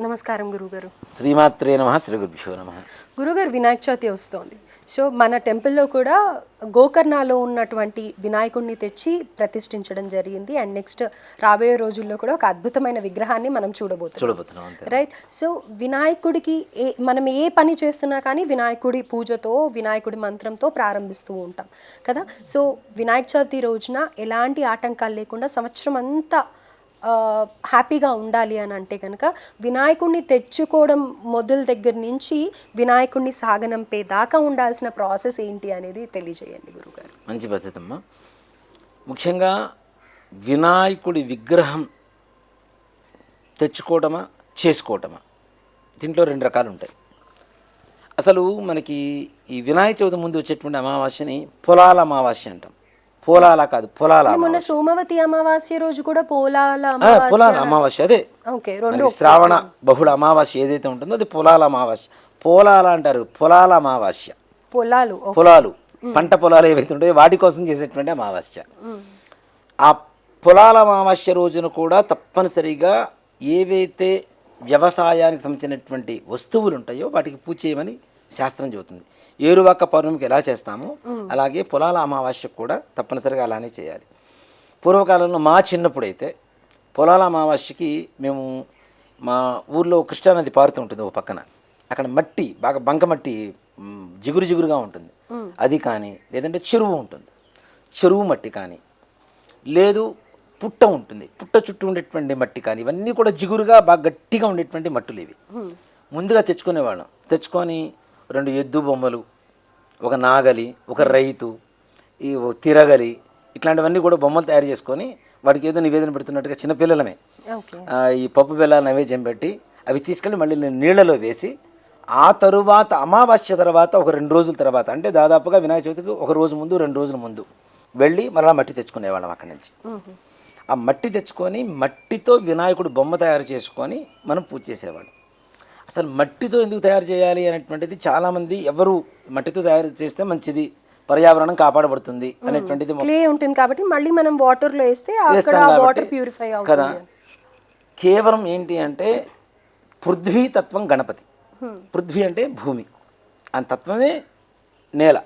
నమస్కారం గురుగారు. శ్రీమాత్రే నమ శ్రీ గురుభ్యో నమ. గురుగారు వినాయక చవితి వస్తోంది. సో మన టెంపుల్లో కూడా గోకర్ణాలో ఉన్నటువంటి వినాయకుడిని తెచ్చి ప్రతిష్ఠించడం జరిగింది. అండ్ నెక్స్ట్ రాబోయే రోజుల్లో కూడా ఒక అద్భుతమైన విగ్రహాన్ని మనం చూడబోతున్నాం. చూడబోతున్నాం రైట్. సో వినాయకుడికి ఏ మనం ఏ పని చేస్తున్నా కానీ వినాయకుడి పూజతో వినాయకుడి మంత్రంతో ప్రారంభిస్తూ ఉంటాం. కదా? సో వినాయక చవితి రోజున ఎలాంటి ఆటంకాలు లేకుండా సంవత్సరం అంతా హ్యాపీగా ఉండాలి అని అంటే కనుక వినాయకుడిని తెచ్చుకోవడం మొదలు దగ్గర నుంచి వినాయకుడిని సాగనంపే దాకా ఉండాల్సిన ప్రాసెస్ ఏంటి అనేది తెలియజేయండి గురుగారు. మంచి పద్ధతి అమ్మా. ముఖ్యంగా వినాయకుడి విగ్రహం తెచ్చుకోవటమా చేసుకోవటమా? దీంట్లో రెండు రకాలు ఉంటాయి. అసలు మనకి ఈ వినాయక చవితి ముందు వచ్చేటువంటి అమావాస్యని పొలాల అమావాస్య అంటాం. పోలాల కాదు పొలాల మొన్న సోమవతి అమావాస్య రోజు కూడా పోలాల పొలాల అమావాస్య అదే. శ్రావణ బహుళ అమావాస్య ఏదైతే ఉంటుందో అది పొలాల అమావాస్య. పోలాల అంటారు పొలాల అమావాస్య. పొలాలు పొలాలు పంట పొలాలు ఏవైతే ఉంటాయో వాటి కోసం చేసేటువంటి అమావాస్య. ఆ పొలాల అమావాస్య రోజున కూడా తప్పనిసరిగా ఏవైతే వ్యవసాయానికి సంబంధించినటువంటి వస్తువులు ఉంటాయో వాటికి పూజ చేయమని శాస్త్రం చెబుతుంది. ఏరువాక పౌర్ణమికి ఎలా చేస్తామో అలాగే పొలాల అమావాస్యకు కూడా తప్పనిసరిగా అలానే చేయాలి. పూర్వకాలంలో మా చిన్నప్పుడు అయితే పొలాల అమావాస్యకి మేము మా ఊర్లో కృష్ణానది పారుతూ ఉంటుంది ఒక పక్కన. అక్కడ మట్టి బాగా బంక మట్టి మ్, జిగురు జిగురుగా ఉంటుంది. అది కానీ లేదంటే చెరువు ఉంటుంది. చెరువు మట్టి కానీ లేదు పుట్ట ఉంటుంది. పుట్ట చుట్టూ ఉండేటువంటి మట్టి కానీ ఇవన్నీ కూడా జిగురుగా బాగా గట్టిగా ఉండేటువంటి మట్టులు ఇవి. ముందుగా తెచ్చుకునేవాళ్ళం. తెచ్చుకొని రెండు ఎద్దు బొమ్మలు ఒక నాగలి ఒక రైతు ఈ తిరగలి ఇట్లాంటివన్నీ కూడా బొమ్మలు తయారు చేసుకొని వాటికి ఏదో నివేదన పెడుతున్నట్టుగా చిన్నపిల్లలమే ఈ పప్పు బెల్లాలు నైవేద్యం పెట్టి అవి తీసుకెళ్ళి మళ్ళీ నీళ్ళలో వేసి ఆ తరువాత అమావాస్య తర్వాత ఒక రెండు రోజుల తర్వాత అంటే దాదాపుగా వినాయక చవితికి ఒక రోజు ముందు రెండు రోజుల ముందు వెళ్ళి మరలా మట్టి తెచ్చుకునేవాళ్ళం అక్కడి నుంచి. ఆ మట్టి తెచ్చుకొని మట్టితో వినాయకుడు బొమ్మ తయారు చేసుకొని మనం పూజ చేసేవాళ్ళం. అసలు మట్టితో ఎందుకు తయారు చేయాలి అనేటువంటిది చాలామంది ఎవరు మట్టితో తయారు చేస్తే మంచిది పర్యావరణం కాపాడబడుతుంది అనేటువంటిది క్లే ఉంటుంది కాబట్టి మళ్ళీ మనం వాటర్లో వేస్తే అక్కడ వాటర్ ప్యూరిఫై కదా. కేవలం ఏంటి అంటే పృథ్వీ తత్వం గణపతి. పృథ్వీ అంటే భూమి. ఆ తత్వమే నేల.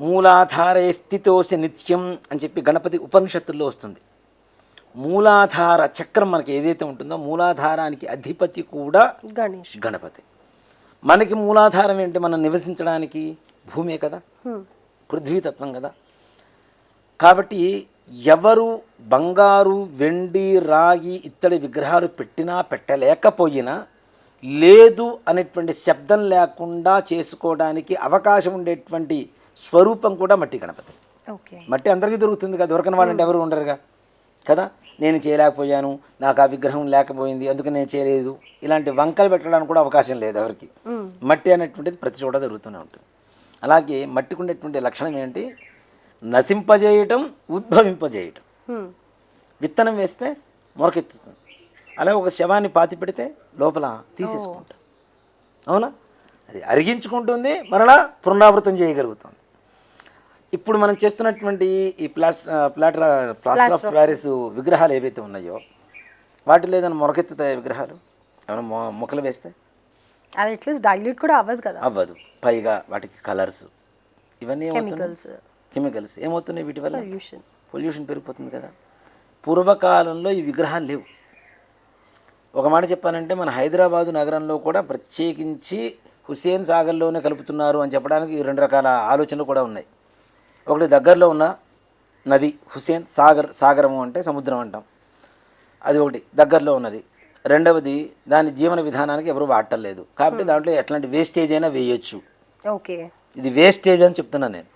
మూలాధారే స్థితోసి నిత్యం అని చెప్పి గణపతి ఉపనిషత్తుల్లో వస్తుంది. మూలాధార చక్రం మనకి ఏదైతే ఉంటుందో మూలాధారానికి అధిపతి కూడా గణేష్. గణపతి. మనకి మూలాధారం ఏంటి? మనం నివసించడానికి భూమే కదా? పృథ్వీతత్వం కదా? కాబట్టి ఎవరు బంగారు వెండి రాగి ఇత్తడి విగ్రహాలు పెట్టినా పెట్టలేకపోయినా లేదు అనేటువంటి శబ్దం లేకుండా చేసుకోవడానికి అవకాశం ఉండేటువంటి స్వరూపం కూడా మట్టి గణపతి. ఓకే. మట్టి అందరికీ దొరుకుతుంది కదా? దొరకని వాళ్ళంటే ఎవరు ఉండరుగా? కదా? నేను చేయలేకపోయాను నాకు ఆ విగ్రహం లేకపోయింది అందుకని నేను చేయలేదు. ఇలాంటి వంకలు పెట్టడానికి కూడా అవకాశం లేదు ఎవరికి. మట్టి అనేటువంటిది ప్రతి చోట దొరుకుతూనే ఉంటుంది. అలాగే మట్టికి ఉండేటువంటి లక్షణం ఏంటి? నశింపజేయటం ఉద్భవింపజేయటం. విత్తనం వేస్తే మొరకెత్తుతుంది. అలాగే ఒక శవాన్ని పాతి పెడితే లోపల తీసేసుకుంటాం అవునా? అది అరిగించుకుంటుంది మరలా పునరావృతం చేయగలుగుతుంది. ఇప్పుడు మనం చేస్తున్నటువంటి ఈ ప్లాస్ ప్లాటర్ ప్లాస్టర్ ఆఫ్ ప్యారిస్ విగ్రహాలు ఏవైతే ఉన్నాయో వాటిలో ఏదైనా మొరకెత్తుతాయి విగ్రహాలు? ఏమైనా మొ మొక్కలు వేస్తే? అది అట్లీస్ట్ డైల్యూట్ కూడా అవ్వదు కదా. అవ్వదు. పైగా వాటికి కలర్స్ ఇవన్నీ కెమికల్స్ కెమికల్స్ ఏమవుతున్నాయి వీటి వల్ల? పొల్యూషన్ పొల్యూషన్ పెరిగిపోతుంది కదా. పూర్వకాలంలో ఈ విగ్రహాలు లేవు. ఒక మాట చెప్పాలంటే మన హైదరాబాదు నగరంలో కూడా ప్రత్యేకించి హుస్సేన్ సాగర్లోనే కలుపుతున్నారు అని చెప్పడానికి ఈ రెండు రకాల ఆలోచనలు కూడా ఉన్నాయి. ఒకటి దగ్గరలో ఉన్న నది హుస్సేన్ సాగర్ సాగరము అంటే సముద్రం అంటాం. అది ఒకటి దగ్గరలో ఉన్నది. రెండవది దాని జీవన విధానానికి ఎవరు వాడటం లేదు. కాబట్టి దాంట్లో ఎట్లాంటి వేస్టేజ్ అయినా వేయొచ్చు. ఓకే. ఇది వేస్టేజ్ అని చెప్తున్నాను నేను.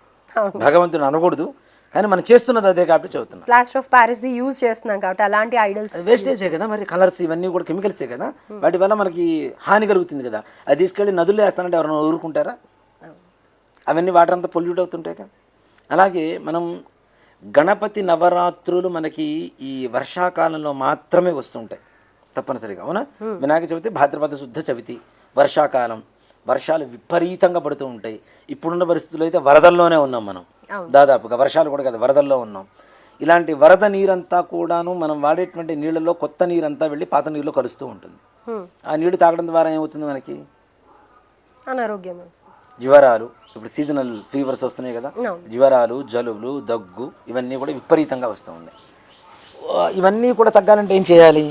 భగవంతుడు అనకూడదు. కానీ మనం చేస్తున్నది అదే కాబట్టి చెబుతున్నాం. Plaster of Paris the use చేస్తున్నాం కాబట్టి అలాంటి ఐడల్స్ వేస్టేజే కదా మరి? కలర్స్ ఇవన్నీ కూడా కెమికల్సే కదా? వాటి వల్ల మనకి హాని కలుగుతుంది కదా. అది తీసుకెళ్ళి నదుల్లో వేస్తానంటే ఎవరైనా ఊరుకుంటారా? అవన్నీ వాటర్ అంతా పొల్యూట్ అవుతుంటాయి కదా. అలాగే మనం గణపతి నవరాత్రులు మనకి ఈ వర్షాకాలంలో మాత్రమే వస్తుంటాయి. తప్పనిసరిగా అవునా? వినాయక చవితి భాద్రపద శుద్ధ చవితి వర్షాకాలం వర్షాలు విపరీతంగా పడుతూ ఉంటాయి. ఇప్పుడున్న పరిస్థితుల్లో అయితే వరదల్లోనే ఉన్నాం మనం. దాదాపుగా వర్షాలు కూడా కదా వరదల్లో ఉన్నాం. ఇలాంటి వరద నీరంతా కూడాను మనం వాడేటువంటి నీళ్ళలో కొత్త నీరంతా వెళ్ళి పాత నీళ్ళు కలుస్తూ ఉంటుంది. ఆ నీళ్ళు తాగడం ద్వారా ఏమవుతుంది మనకి? అనారోగ్యం జ్వరాలు ఇప్పుడు సీజనల్ ఫీవర్స్ వస్తున్నాయి కదా. జ్వరాలు జలుబులు దగ్గు ఇవన్నీ కూడా విపరీతంగా వస్తూ ఉన్నాయి ఇవన్నీ కూడా తగ్గాలంటే ఏం చేయాలి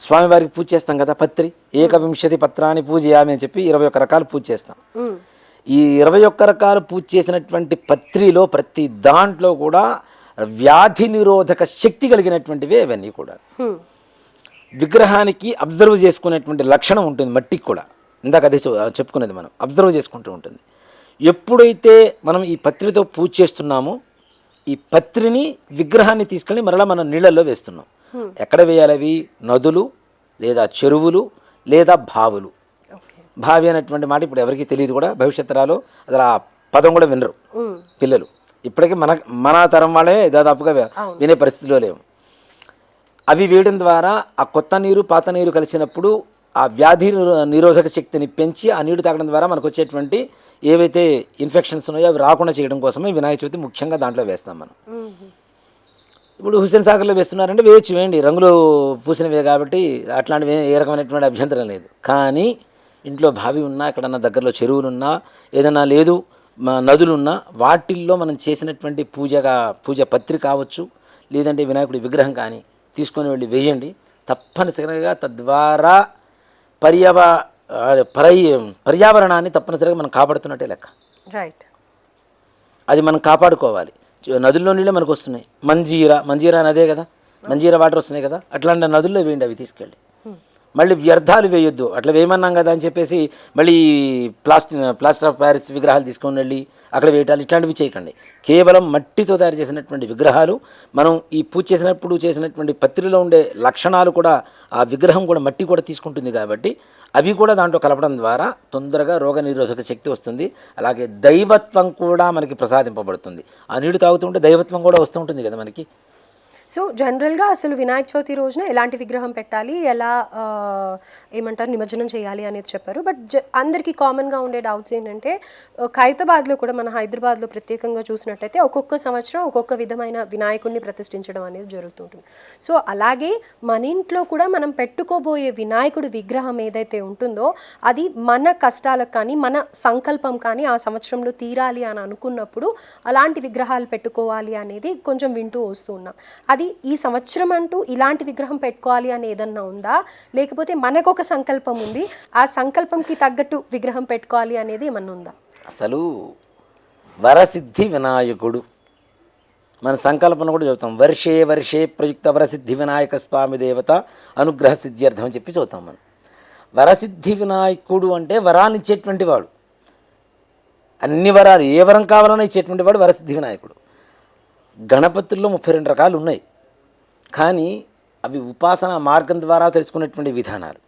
స్వామివారికి పూజ చేస్తాం కదా పత్రి ఏకవింశతి పత్రాన్ని పూజయామి అని చెప్పి ఇరవై ఒక్క రకాలు పూజ చేస్తాం. ఈ ఇరవై ఒక్క రకాలు పూజ చేసినటువంటి పత్రిలో ప్రతి దాంట్లో కూడా వ్యాధి నిరోధక శక్తి కలిగినటువంటివే ఇవన్నీ కూడా. విగ్రహానికి అబ్జర్వ్ చేసుకునేటువంటి లక్షణం ఉంటుంది మట్టికి కూడా ఇందాక అదే చెప్పుకునేది మనం. అబ్జర్వ్ చేసుకుంటూ ఉంటుంది. ఎప్పుడైతే మనం ఈ పత్రితో పూజ చేస్తున్నామో ఈ పత్రిని విగ్రహాన్ని తీసుకెళ్ళి మరలా మనం నీళ్ళల్లో వేస్తున్నాం. ఎక్కడ వేయాలి అవి? నదులు లేదా చెరువులు లేదా బావులు? భావి అనేటువంటి మాట ఇప్పుడు ఎవరికీ తెలియదు కూడా. భవిష్యత్ తరాలు అసలు ఆ పదం కూడా వినరు. పిల్లలు. ఇప్పటికీ మన మన తరం వాళ్ళే దాదాపుగా వినే పరిస్థితిలో లేవు అవి వేయడం ద్వారా ఆ కొత్త నీరు పాత నీరు కలిసినప్పుడు ఆ వ్యాధి నిరోధక శక్తిని పెంచి ఆ నీరు తాగడం ద్వారా మనకు వచ్చేటువంటి ఏవైతే ఇన్ఫెక్షన్స్ ఉన్నాయో అవి రాకుండా చేయడం కోసమే వినాయక చవితి ముఖ్యంగా దాంట్లో వేస్తాం మనం. ఇప్పుడు హుస్సేన్ సాగర్లో వేస్తున్నారంటే వేయచ్చు వేయండి. రంగులు పూసినవే కాబట్టి అట్లాంటివి ఏ- రకమైనటువంటి అభ్యంతరం లేదు. కానీ ఇంట్లో బావి ఉన్నా ఎక్కడన్నా దగ్గరలో చెరువులు ఉన్నా లేదు నదులున్నా వాటిల్లో మనం చేసినటువంటి పూజగా పూజ పత్రి కావచ్చు లేదంటే వినాయకుడి విగ్రహం కానీ తీసుకొని వెళ్ళి వేయండి. తప్పనిసరిగా తద్వారా పర్యావ ఆ, పర్య పర్యావరణాన్ని తప్పనిసరిగా మనం కాపాడుతున్నట్టే లెక్క. రైట్ అది మనం కాపాడుకోవాలి. నదుల్లో నీళ్ళే మనకు వస్తున్నాయి. మంజీరా మంజీరా నదే కదా? మంజీరా వాటర్ వస్తున్నాయి కదా? అట్లాంటి నదుల్లో వేయండి అవి తీసుకెళ్ళి. మళ్ళీ వ్యర్థాలు వేయొద్దు. అట్లా వేయమన్నాం కదా అని చెప్పేసి మళ్ళీ ప్లాస్టిక్ ప్లాస్టర్ ఆఫ్ ప్యారిస్ విగ్రహాలు తీసుకొని వెళ్ళి అక్కడ వేయటాలు ఇట్లాంటివి చేయకండి. కేవలం మట్టితో తయారు చేసినటువంటి విగ్రహాలు మనం ఈ పూజ చేసినప్పుడు చేసినటువంటి పత్రిలో ఉండే లక్షణాలు కూడా ఆ విగ్రహం కూడా మట్టి కూడా తీసుకుంటుంది కాబట్టి అవి కూడా దాంట్లో కలపడం ద్వారా తొందరగా రోగ నిరోధక శక్తి వస్తుంది. అలాగే దైవత్వం కూడా మనకి ప్రసాదింపబడుతుంది. ఆ నీళ్ళు తాగుతుంటే దైవత్వం కూడా వస్తూ ఉంటుంది కదా మనకి. సో జనరల్గా అసలు వినాయక చవితి రోజున ఎలాంటి విగ్రహం పెట్టాలి? ఎలా ఏమంటారు నిమజ్జనం చేయాలి అనేది చెప్పారు. బట్ జ అందరికీ కామన్గా ఉండే డౌట్స్ ఏంటంటే ఆ, ఖైరతాబాద్లో కూడా మన హైదరాబాద్లో ప్రత్యేకంగా చూసినట్టయితే ఒక్కొక్క సంవత్సరం ఒక్కొక్క విధమైన వినాయకుడిని ప్రతిష్ఠించడం అనేది జరుగుతుంటుంది. సో అలాగే మన ఇంట్లో కూడా మనం పెట్టుకోబోయే వినాయకుడి విగ్రహం ఏదైతే ఉంటుందో అది మన కష్టాలకు కానీ మన సంకల్పం కానీ ఆ సంవత్సరంలో తీరాలి అని అనుకున్నప్పుడు అలాంటి విగ్రహాలు పెట్టుకోవాలి అనేది కొంచెం వింటూ వస్తూ ఉన్నాం. అది ఈ సంవత్సరం అంటూ ఇలాంటి విగ్రహం పెట్టుకోవాలి అని ఏదన్నా ఉందా? లేకపోతే మనకు ఒక సంకల్పం ఉంది ఆ సంకల్పంకి తగ్గట్టు విగ్రహం పెట్టుకోవాలి అనేది ఏమన్నా ఉందా? అసలు వరసిద్ధి వినాయకుడు. మన సంకల్పన కూడా చెబుతాం వర్షే వర్షే ప్రయుక్త వరసిద్ధి వినాయక స్వామి దేవత అనుగ్రహ సిద్ధ్యర్థం అని చెప్పి చదువుతాం మనం. వరసిద్ధి వినాయకుడు అంటే వరాన్ని ఇచ్చేటువంటి వాడు. అన్ని వరాలు ఏ వరం కావాలన్నా ఇచ్చేటువంటి వాడు వరసిద్ధి వినాయకుడు. గణపతుల్లో ముప్పై రెండు రకాలు ఉన్నాయి కానీ అవి ఉపాసన మార్గం ద్వారా తెలుసుకునేటువంటి విధానాలు.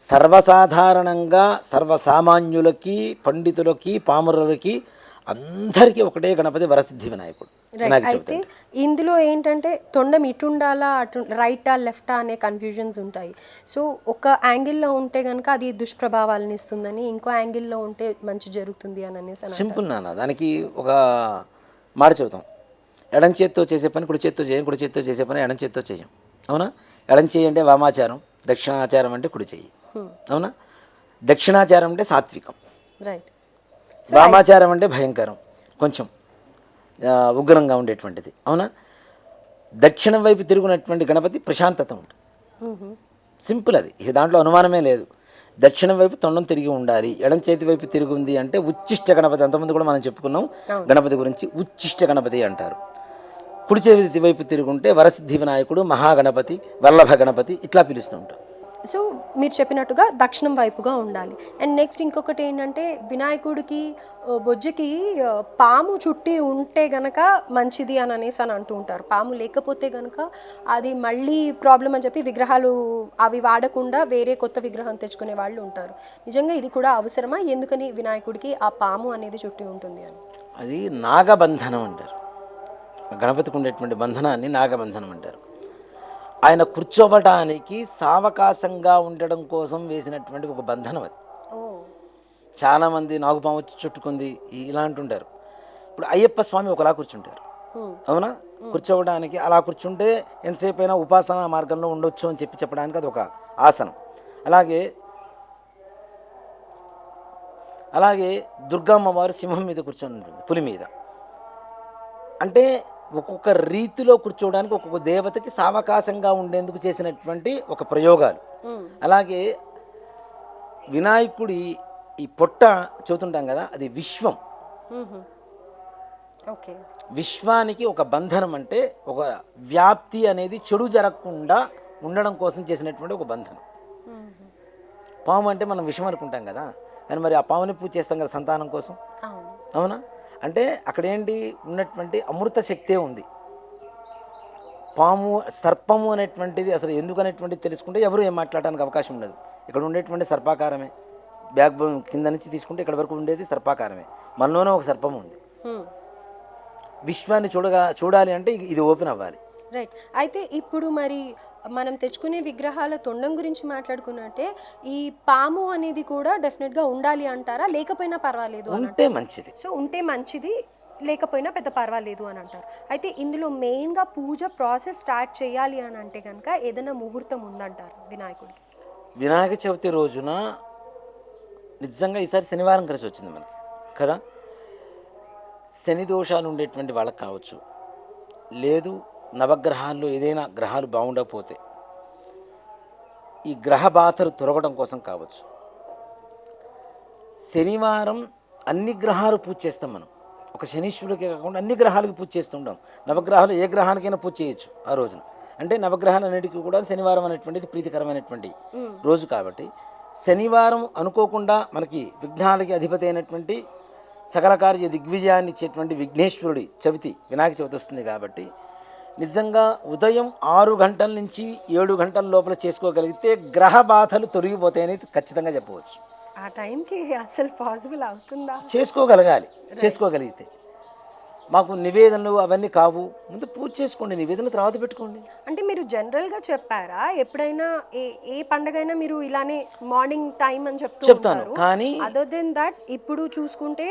సర్వసాధారణంగా సర్వసామాన్యులకి పండితులకి పామరులకి అందరికీ ఒకటే గణపతి వరసిద్ధి వినాయకుడు. అయితే ఇందులో ఏంటంటే తొండం ఇటు ఉండాలా అటు రైటా లెఫ్టా అనే కన్ఫ్యూజన్స్ ఉంటాయి. సో ఒక యాంగిల్లో ఉంటే కనుక అది దుష్ప్రభావాలను ఇస్తుందని ఇంకో యాంగిల్లో ఉంటే మంచి జరుగుతుంది అని అనేసి అని సింపుల్ నాన్న దానికి ఒక మాట చెబుతాం. ఎడం చేత్తో చేసే పని కుడి చేత్తో చేయం కుడి చేత్తో చేసే పని ఎడం చేత్తో చేయం. అవునా? ఎడం చేయి అంటే వామాచారం దక్షిణాచారం అంటే కుడి చెయ్యి అవునా? దక్షిణాచారం అంటే సాత్వికం. రైట్ వామాచారం అంటే భయంకరం కొంచెం ఉగ్రంగా ఉండేటువంటిది. అవునా? దక్షిణం వైపు తిరుగునటువంటి గణపతి ప్రశాంతత ఉంటుంది. సింపుల్ అది. ఇక దాంట్లో అనుమానమే లేదు. దక్షిణం వైపు తొండం తిరిగి ఉండాలి. ఎడం చేతి వైపు తిరిగి ఉంది అంటే ఉచ్చిష్ట గణపతి అంతమంది కూడా మనం చెప్పుకున్నాం గణపతి గురించి ఉచ్చిష్ట గణపతి అంటారు. కుడి చేతి వైపు తిరుగుంటే వరసిద్ధి వినాయకుడు మహాగణపతి వల్లభ గణపతి ఇట్లా పిలుస్తూ ఉంటాం సో మీరు చెప్పినట్టుగా దక్షిణం వైపుగా ఉండాలి. అండ్ నెక్స్ట్ ఇంకొకటి ఏంటంటే వినాయకుడికి బొజ్జకి పాము చుట్టి ఉంటే గనక మంచిది అని అనేసి అని అంటూ ఉంటారు. పాము లేకపోతే గనక అది మళ్ళీ ప్రాబ్లం అని చెప్పి విగ్రహాలు అవి వాడకుండా వేరే కొత్త విగ్రహం తెచ్చుకునే వాళ్ళు ఉంటారు. నిజంగా ఇది కూడా అవసరమా? ఎందుకని వినాయకుడికి ఆ పాము అనేది చుట్టి ఉంటుంది అని? అది నాగబంధనం అంటారు. గణపతికి ఉండేటువంటి బంధనాన్ని నాగబంధనం అంటారు. ఆయన కూర్చోవటానికి సావకాశంగా ఉండడం కోసం వేసినటువంటి ఒక బంధనం అది. చాలామంది నాగుపాము వచ్చి చుట్టుకుంది ఇ- ఇలా అంటుంటారు ఇప్పుడు అయ్యప్ప స్వామి ఒకలా కూర్చుంటారు. అవునా? కూర్చోవడానికి అలా కూర్చుంటే ఎంతసేపు అయినా ఉపాసన మార్గంలో ఉండొచ్చు అని చెప్పి చెప్పడానికి అది ఒక ఆసనం. అలాగే అలాగే దుర్గమ్మ వారు సింహం మీద కూర్చొని ఉంటుంది పులి మీద. అంటే ఒక్కొక్క రీతిలో కూర్చోవడానికి ఒక్కొక్క దేవతకి సావకాశంగా ఉండేందుకు చేసినటువంటి ఒక ప్రయోగాలు. అలాగే వినాయకుడి ఈ పొట్ట చూతుంటాం కదా అది విశ్వం. ఓకే. విశ్వానికి ఒక బంధనం అంటే ఒక వ్యాప్తి అనేది చెడు జరగకుండా ఉండడం కోసం చేసినటువంటి ఒక బంధనం. పాము అంటే మనం విషం అనుకుంటాం కదా కానీ మరి ఆ పాముని పూజ చేస్తాం కదా సంతానం కోసం? అవునా? అంటే అక్కడ ఏంటి ఉన్నటువంటి అమృత శక్తే ఉంది. పాము సర్పము అనేటువంటిది అసలు ఎందుకు అనేటువంటిది తెలుసుకుంటే ఎవరు ఏం మాట్లాడడానికి అవకాశం ఉండదు. ఇక్కడ ఉండేటువంటి సర్పాకారమే. బ్యాక్ బోన్ కింద నుంచి తీసుకుంటే ఇక్కడ వరకు ఉండేది సర్పాకారమే. మనలోనే ఒక సర్పం ఉంది. విశ్వాన్ని చూడగా చూడాలి అంటే ఇది ఓపెన్ అవ్వాలి. రైట్ అయితే ఇప్పుడు మరి మనం తెచ్చుకునే విగ్రహాల తొండం గురించి మాట్లాడుకున్నట్టే ఈ పాము అనేది కూడా డెఫినెట్గా ఉండాలి అంటారా? లేకపోయినా పర్వాలేదు అని ఉంటే మంచిది. సో ఉంటే మంచిది లేకపోయినా పెద్ద పర్వాలేదు అని అంటారు. అయితే ఇందులో మెయిన్గా పూజ ప్రాసెస్ స్టార్ట్ చేయాలి అని అంటే కనుక ఏదైనా ముహూర్తం ఉందంటారు వినాయకుడికి? వినాయక చవితి రోజున నిజంగా ఈసారి శనివారం కలిసి వచ్చింది మనకి కదా? శని దోషాలు ఉండేటువంటి వాళ్ళకి కావచ్చు. లేదు నవగ్రహాల్లో ఏదైనా గ్రహాలు బాగుండకపోతే ఈ గ్రహ బాధలు తొరగడం కోసం కావచ్చు. శనివారం అన్ని గ్రహాలు పూజ చేస్తాం మనం. ఒక శనీశ్వరుడికే కాకుండా అన్ని గ్రహాలకు పూజ చేస్తుంటాం. నవగ్రహాలు ఏ గ్రహానికైనా పూజ చేయొచ్చు ఆ రోజున. అంటే నవగ్రహాలు అన్నిటికీ కూడా శనివారం అనేటువంటిది ప్రీతికరమైనటువంటి రోజు కాబట్టి శనివారం అనుకోకుండా మనకి విఘ్నాలకి అధిపతి అయినటువంటి సకల కార్య దిగ్విజయాన్ని ఇచ్చేటువంటి విఘ్నేశ్వరుడి చవితి వినాయక చవితి వస్తుంది కాబట్టి నిజంగా ఉదయం ఆరు గంటల నుంచి ఏడు గంటల లోపల చేసుకోగలిగితే గ్రహ బాధలు తొలగిపోతాయని ఖచ్చితంగా చెప్పవచ్చు. ఆ టైంకి అసలు పాసిబుల్ అవుతుందా? చేసుకోగలగాలి చేసుకోగలిగితే. మాకు నివేదనలు అవన్నీ కావు. ముందు పూజ చేసుకోండి నివేదన తర్వాత పెట్టుకోండి. అంటే మీరు జనరల్గా చెప్పారా? ఎప్పుడైనా ఏ ఏ పండగైనా మీరు ఇలానే మార్నింగ్ టైం అని చెప్తూ చెప్తాను. కానీ అదర్ దెన్ దట్ ఇప్పుడు చూసుకుంటే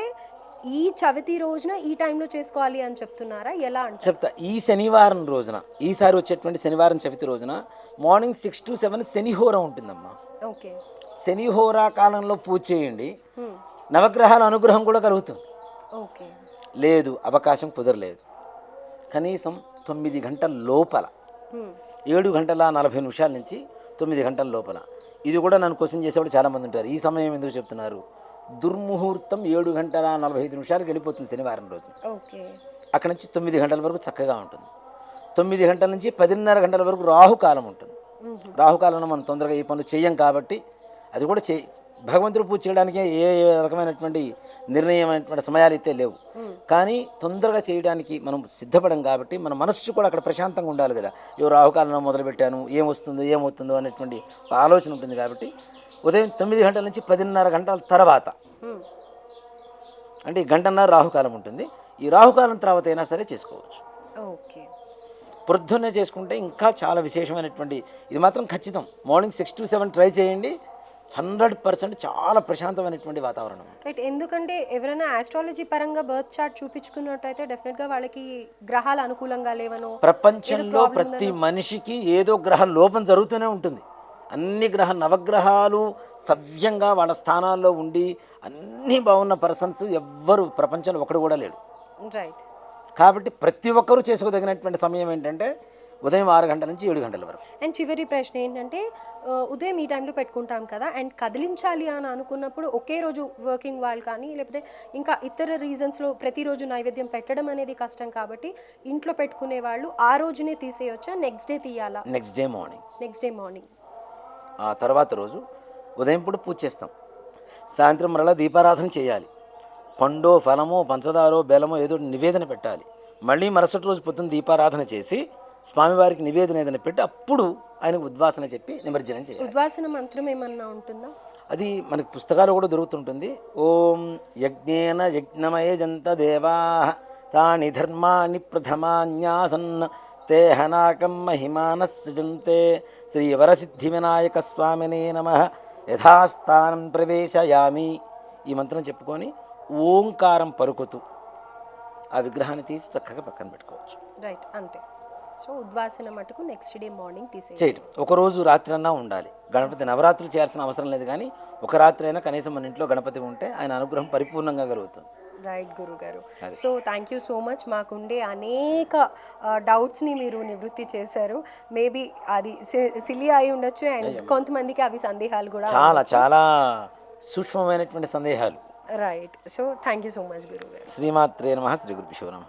ఈ చవితి రోజున ఈ టైంలో చేసుకోవాలి అని చెప్తున్నారా? ఎలా అంటే చెప్తా. ఈ శనివారం రోజున ఈసారి వచ్చేటువంటి శనివారం చవితి రోజున మార్నింగ్ సిక్స్ టు సెవెన్ శనిహోర ఉంటుందమ్మా. ఓకే. శనిహోర కాలంలో పూజ చేయండి. నవగ్రహాల అనుగ్రహం కూడా కలుగుతుంది. ఓకే. లేదు అవకాశం కుదరలేదు. కనీసం తొమ్మిది గంటల లోపల ఏడు గంటల నలభై నిమిషాల నుంచి తొమ్మిది గంటల లోపల. ఇది కూడా నన్ను క్వశ్చన్ చేసేవాడు చాలామంది ఉంటారు. ఈ సమయం ఎందుకు చెప్తున్నారు? దుర్ముహూర్తం ఏడు గంటల నలభై ఐదు నిమిషాలకు వెళ్ళిపోతుంది శనివారం రోజు. అక్కడ నుంచి తొమ్మిది గంటల వరకు చక్కగా ఉంటుంది. తొమ్మిది గంటల నుంచి పదిన్నర గంటల వరకు రాహుకాలం ఉంటుంది. రాహుకాలంలో మనం తొందరగా ఈ పనులు చేయం కాబట్టి అది కూడా చే భగవంతుడు పూజ చేయడానికి ఏ రకమైనటువంటి నిర్ణయమైనటువంటి సమయాలు అయితే లేవు. కానీ తొందరగా చేయడానికి మనం సిద్ధపడం కాబట్టి మన మనస్సు కూడా అక్కడ ప్రశాంతంగా ఉండాలి కదా. ఏ రాహుకాలంలో మొదలుపెట్టాను. ఏం వస్తుందో ఏమవుతుందో అనేటువంటి ఆలోచన ఉంటుంది కాబట్టి ఉదయం తొమ్మిది గంటల నుంచి పదిన్నర గంటల తర్వాత. అంటే ఈ గంటన్నర రాహుకాలం ఉంటుంది. ఈ రాహుకాలం తర్వాత అయినా సరే చేసుకోవచ్చు. ఓకే. పొద్దున్నే చేసుకుంటే ఇంకా చాలా విశేషమైనటువంటి ఇది మాత్రం ఖచ్చితం. Morning six to seven try చేయండి. హండ్రెడ్ పర్సెంట్ చాలా ప్రశాంతమైనటువంటి వాతావరణం రైట్ ఎందుకంటే ఎవరైనా ఆస్ట్రాలజీ పరంగా బర్త్ చార్ట్ చూపించుకున్నట్టయితే డెఫినెట్గా వాళ్ళకి గ్రహాలు అనుకూలంగా లేవనో ప్రపంచంలో ప్రతి మనిషికి ఏదో గ్రహ లోపం జరుగుతూనే ఉంటుంది. అన్ని గ్రహ నవగ్రహాలు సవ్యంగా వాళ్ళ స్థానాల్లో ఉండి అన్నీ బాగున్న పర్సన్స్ ఎవ్వరు ప్రపంచంలో ఒకడు కూడా లేడు. రైట్ కాబట్టి ప్రతి ఒక్కరూ చేసుకోదగినటువంటి సమయం ఏంటంటే ఉదయం ఆరు గంటల నుంచి ఏడు గంటల వరకు. అండ్ చివరి ప్రశ్న ఏంటంటే ఉదయం ఈ టైంలో పెట్టుకుంటాం కదా అండ్ కదిలించాలి అని అనుకున్నప్పుడు ఒకే రోజు వర్కింగ్ వాళ్ళు కానీ లేకపోతే ఇంకా ఇతర రీజన్స్లో ప్రతిరోజు నైవేద్యం పెట్టడం అనేది కష్టం కాబట్టి ఇంట్లో పెట్టుకునే వాళ్ళు ఆ రోజునే తీసేయొచ్చా నెక్స్ట్ డే తీయాలా? Next day morning next day morning ఆ తర్వాత రోజు ఉదయం పూట పూజ చేస్తాం. సాయంత్రం మరలా దీపారాధన చేయాలి. పండో ఫలమో పంచదారో బెల్లమో ఏదో నివేదన పెట్టాలి. మళ్ళీ మరుసటి రోజు పొద్దున్న దీపారాధన చేసి స్వామివారికి నివేదన ఏదైనా పెట్టి అప్పుడు ఆయనకు ఉద్వాసన చెప్పి నిమజ్జనం చేయాలి. ఉద్వాసన మంత్రం ఏమన్నా ఉంటుందా? అది మనకి పుస్తకాలు కూడా దొరుకుతుంటుంది. ఓం యజ్ఞేన యజ్ఞమయ జంత దేవా తాని ధర్మాణి ప్రథమాన్యాసన్ తే హనాకం మహిమాన సృజంతే శ్రీ వరసిద్ధి వినాయక స్వామినే నమ యథాస్థానం ప్రవేశయామి ఈ మంత్రం చెప్పుకొని ఓంకారం పలుకుతూ ఆ విగ్రహాన్ని తీసి చక్కగా పక్కన పెట్టుకోవచ్చు. రైట్ అంతే. సో ఉద్వాసన మటుకు నెక్స్ట్ డే మార్నింగ్ తీసేయాలి. చేయటం. ఒక రోజు రాత్రి అన్నా ఉండాలి. గణపతి నవరాత్రులు చేయాల్సిన అవసరం లేదు కానీ ఒక రాత్రి అయినా కనీసం మన ఇంట్లో గణపతి ఉంటే ఆయన అనుగ్రహం పరిపూర్ణంగా కలుగుతుంది. రైట్ గురు. గారు so thank you so much మాకుండే అనేక డౌట్స్ని మీరు నివృత్తి చేశారు. మేబీ అది సిలి అయి ఉండొచ్చు అండ్ కొంతమందికి అవి సందేహాలు కూడా చాలా చాలా సూక్ష్మమైనటువంటి సందేహాలు. Right so thank you so much గురు గారు. శ్రీమాత్రే నమ. శ్రీ గురుపిశో నమ.